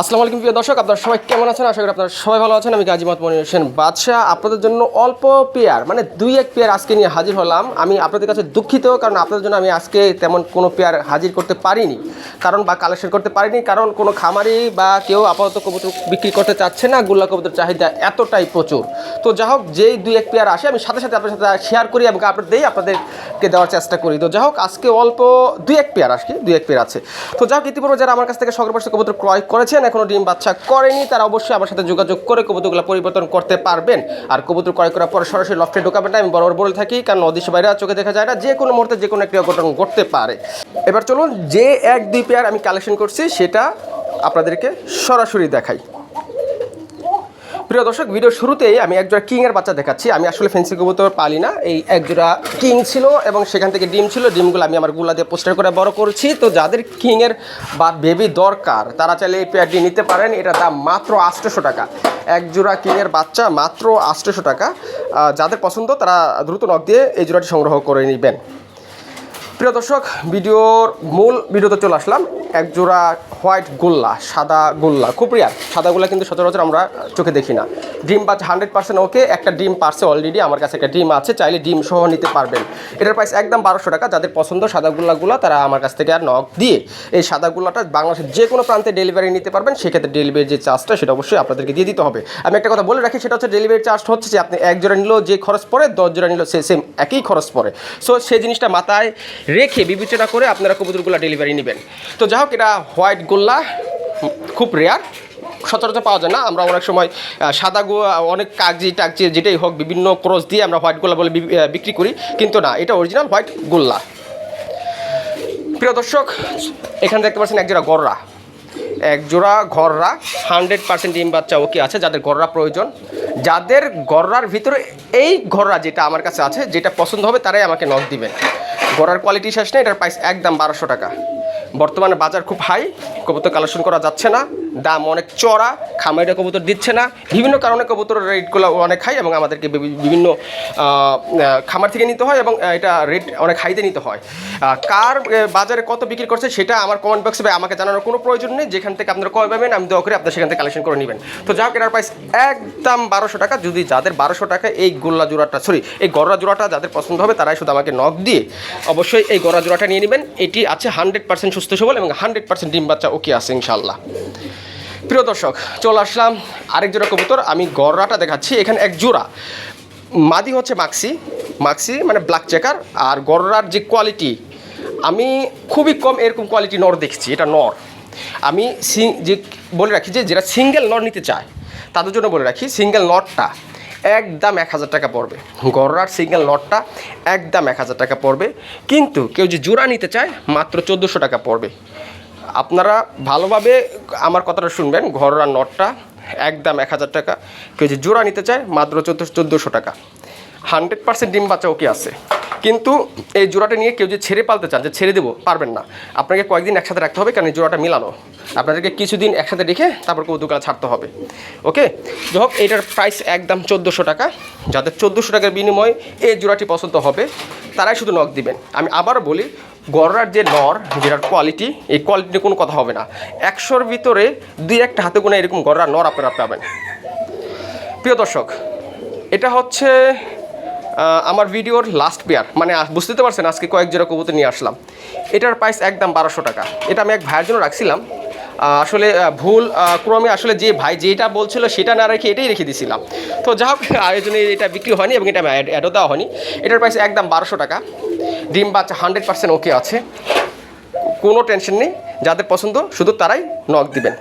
আসসালামু আলাইকুম প্রিয় দর্শক, আপনারা সবাই কেমন আছেন? আশা করি আপনারা সবাই ভালো আছেন। আমি গাজী মনির হোসেন বাদশাহ। আপনাদের জন্য অল্প পেয়ার মানে দুই এক পেয়ার আজকে নিয়ে হাজির হলাম। আমি আপনাদের কাছে দুঃখিত, কারণ আপনাদের জন্য আমি আজকে তেমন কোনো পেয়ার হাজির করতে পারিনি। কারণ বা কালেকশন করতে পারিনি, কারণ কোনো খামারি বা কেউ আপাতত কবুতর বিক্রি করতে চাচ্ছে না। গুল্লা কবুতর চাহিদা এতটাই প্রচুর। তো যা হোক, যেই দুই এক পেয়ার আসে, আমি সাথে সাথে আপনার সাথে শেয়ার করি এবং দিই, আপনাদেরকে দেওয়ার চেষ্টা করি। তো যা হোক, আজকে অল্প দুই এক পেয়ার আজকে দুই এক পেয়ার আছে। তো যা হোক, ইতিপূর্বে যারা আমার কাছ থেকে সকল পাশে কবুতর ক্রয় করেছেন এখনও ডিম বাচ্চা করেনি, তারা অবশ্যই আমার সাথে যোগাযোগ করে কবুতরগুলো পরিবর্তন করতে পারবেন। আর কবুতর ক্রয় করার পরে সরাসরি লফটে ঢোকাবেন না, আমি বরাবর বলে থাকি, কারণ অদৃশ্য বাইরে চোখে দেখা যায় না, যে কোনো মুহূর্তে যে কোনো একটি অঘটন ঘটতে পারে। এবার চলুন, যে এক দুই পেয়ার আমি কালেকশন করছি, সেটা আপনাদেরকে সরাসরি দেখাই। প্রিয় দর্শক ভিডিও শুরুতেই আমি একজোড়া কিংয়ের বাচ্চা দেখাচ্ছি। আমি আসলে ফেন্সি কবুতর পালি না। এই একজোড়া কিং ছিল এবং সেখান থেকে ডিম ছিল। ডিমগুলো আমি আমারগুলা দিয়ে পোস্টার করে বড় করছি। তো যাদের কিংয়ের বা বেবি দরকার, তারা চাইলে এই পেয়ারটি নিতে পারেন। এটার দাম মাত্র আটশোশো টাকা। এক জোড়া কিংয়ের বাচ্চা মাত্র আটশোশো টাকা। যাদের পছন্দ, তারা দ্রুত নখ দিয়ে এই জোড়াটি সংগ্রহ করে নেবেন। প্রিয় দর্শক, ভিডিওর মূল ভিডিওতে চলে আসলাম। এক জোড়া হোয়াইট গোল্লা, সাদা গোল্লা। খুব রিয়ার সাদা গোল্লা কিন্তু সচরাচর আমরা চোখে দেখি না। ডিম পাচ্ছে হান্ড্রেড পার্সেন্ট ওকে একটা ডিম পারছে অলরেডি আমার কাছে একটা ডিম আছে, চাইলে ডিম সহ নিতে পারবেন। এটার প্রাইস একদম বারোশো টাকা, যাদের পছন্দ সাদা গোল্লাগুলো, তারা আমার কাছ থেকে আর নখ দিয়ে এই সাদা গোল্লাটা বাংলাদেশের যে কোনো প্রান্তে ডেলিভারি নিতে পারবেন। সেক্ষেত্রে ডেলিভারি যে চার্জটা সেটা অবশ্যই আপনাদেরকে দিয়ে দিতে হবে। আমি একটা কথা বলে রাখি, সেটা হচ্ছে ডেলিভারি চার্জ হচ্ছে যে আপনি এক জোড়া নিলেও যে খরচ পড়ে দশ জোড়া নিলেও সে সেম একই খরচ পড়ে। সো সেই জিনিসটা মাথায় রেখে বিবেচনা করে আপনারা কবুতরগুলো ডেলিভারি নেবেন। তো যাই হোক, এটা হোয়াইট গোল্লা, খুব রেয়ার সচরাচর পাওয়া যায় না। আমরা অনেক সময় সাদা গো অনেক কাগজি টাগজি যেটাই হোক, বিভিন্ন ক্রস দিয়ে আমরা হোয়াইট গোল্লা বলে বিক্রি করি। কিন্তু না, এটা অরিজিনাল হোয়াইট গোল্লা। প্রিয় দর্শক, এখানে দেখতে পাচ্ছেন এক জোড়া গররা। এক জোড়া গররা হান্ড্রেড পার্সেন্ট ডিম বাচ্চা ওকে আছে, যাদের গররা প্রয়োজন। যাদের গররার ভিতরে এই ঘররা যেটা আমার কাছে আছে, যেটা পছন্দ হবে, তারাই আমাকে নখ দিবেন। গড়ার কোয়ালিটি শেষ নেই, এটার প্রাইস একদম বারোশো টাকা। বর্তমানে বাজার খুব হাই কবুতর কালেকশন করা যাচ্ছে না। দাম অনেক চড়া, খামারিরা কবুতর দিচ্ছে না। বিভিন্ন কারণে কবুতরের রেটগুলো অনেক হাই এবং আমাদেরকে বিভিন্ন খামার থেকে নিতে হয় এবং এটা রেট অনেক হাইতে নিতে হয়। কার বাজারে কত বিক্রি করছে সেটা আমার কমেন্ট বক্সে আমাকে জানানোর কোনো প্রয়োজন নেই। যেখান থেকে আপনারা কয় পাবেন, আমি দোয়া করে আপনার সেখান থেকে কালেকশন করে নেবেন। তো হোক, এটার প্রাইস একদম বারোশো টাকা। যদি যাদের বারোশো টাকা এই গোল্লা জোড়াটা সরি এই গররা জোড়াটা যাদের পছন্দ হবে, তারাই শুধু আমাকে নখ দিয়ে অবশ্যই এই গররা জোড়াটা নিয়ে নেবেন। এটি আছে হান্ড্রেড পার্সেন্ট সুস্থ সবল এবং হান্ড্রেড পার্সেন্ট ডিম বাচ্চা ওকে আছে ইনশাল্লাহ প্রিয় দর্শক, চলে আসলাম আরেক জোড়া কবুতর, আমি গররাটা দেখাচ্ছি। এখানে এক জোড়া। মাদি হচ্ছে মাক্সি মাক্সি মানে ব্ল্যাক চেকার আর গররার যে কোয়ালিটি আমি খুবই কম এরকম কোয়ালিটি নর দেখছি, এটা নর। আমি সিং যে বলে রাখি যে যেটা সিঙ্গেল নর নিতে চায়, তাদের জন্য বলে রাখি সিঙ্গেল নটটা একদম এক হাজার টাকা পড়বে। গররার সিঙ্গেল নটটা একদম এক হাজার টাকা পড়বে। কিন্তু কেউ যে জোড়া নিতে চায়, মাত্র চোদ্দোশো টাকা পড়বে। আপনারা ভালোভাবে আমার কথাটা শুনবেন, ঘরোয়া নটটা একদম এক হাজার টাকা, কেউ যে জোড়া নিতে চায়, মাত্র চোদ্দ চোদ্দোশো টাকা। হান্ড্রেড পার্সেন্ট ডিম বাচ্চা ওকে আছে। কিন্তু এই জোড়াটা নিয়ে কেউ যে ছেড়ে পালতে চান, যে ছেড়ে দেবো, পারবেন না। আপনাকে কয়েকদিন একসাথে রাখতে হবে, কারণ এই জোড়াটা মিলানো। আপনাদেরকে কিছুদিন একসাথে রেখে তারপর কৌতুকাল ছাড়তে হবে। ওকে? যাই হোক, এটার প্রাইস একদম চোদ্দোশো টাকা। যাদের চোদ্দোশো টাকার বিনিময়ে এই জোড়াটি পছন্দ হবে, তারাই শুধু নখ দিবেন। আমি আবারও বলি গড়ার যে নর, যেটার কোয়ালিটি এই কোয়ালিটি নিয়ে কোনো কথা হবে না। একশোর ভিতরে দুই একটা হাতে গোনা এরকম গড়ার নর আপনারা পাবেন। প্রিয় দর্শক, এটা হচ্ছে আমার ভিডিওর লাস্ট পেয়ার মানে বুঝতে পারছেন, আজকে কয়েক জোড়া কবুতর নিয়ে আসলাম। এটার প্রাইস একদম বারোশো টাকা। এটা আমি এক ভাইয়ের জন্য রাখছিলাম। আসলে ভুল ক্রমে আসলে যে ভাই যেটা বলছিল সেটা না রেখে এটাই রেখে দিয়েছিলাম তো যা হোক, আয়োজনে এটা বিক্রি হয়নি এবং এটা অ্যাডও দেওয়া হয়নি। এটার প্রাইস একদম বারোশো টাকা। ডিম বাচ্চা হান্ড্রেড পার্সেন্ট ওকে আছে। কোনো টেনশন নেই, যাদের পছন্দ, শুধু তারাই নখ দিবেন।